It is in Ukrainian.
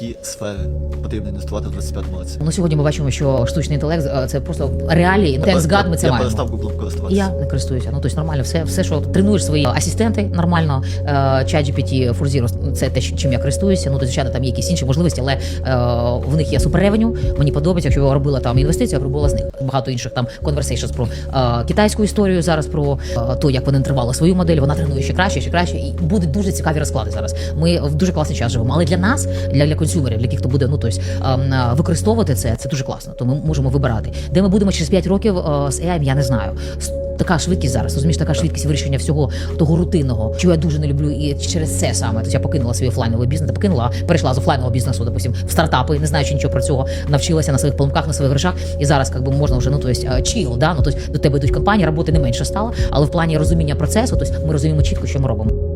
які сфери потрібно інвестувати в 25-му році. Ну сьогодні ми бачимо, що штучний інтелект е, це просто реалії. Текст гад ми це я маємо. перестав Google користуватися. Я не користуюся. Ну тобто нормально, все, все, що тренуєш свої асистенти, нормально. Е, ChatGPT, Full це те, чим я користуюся. Ну то звичайно, там є якісь інші можливості, але е, в них є суперревеню. Мені подобається, якщо я робила там інвестицію, я робила з них багато інших там conversations про е, китайську історію зараз про то, як вони тривали свою модель. Вона тренує ще краще, ще краще, і будуть дуже цікаві розклади зараз. Ми в дуже класний час живемо. Але для нас, для, для консюмерів, для тих, хто буде ну е, використовувати це, це дуже класно. То ми можемо вибирати, де ми будемо через 5 років з AI, я не знаю. Така швидкість зараз, розумієш, така швидкість вирішення всього того рутинного, що я дуже не люблю, і через це саме. Тобто я покинула свій офлайновий бізнес, покинула, перейшла з офлайнового бізнесу, допустим, в стартапи, не знаючи нічого про цього, навчилася на своїх помилках, на своїх грошах. І зараз як би можна вже ну то есть, чіл, да? ну тобто до тебе йдуть компанії, роботи не менше стало, але в плані розуміння процесу, тобто ми розуміємо чітко, що ми робимо.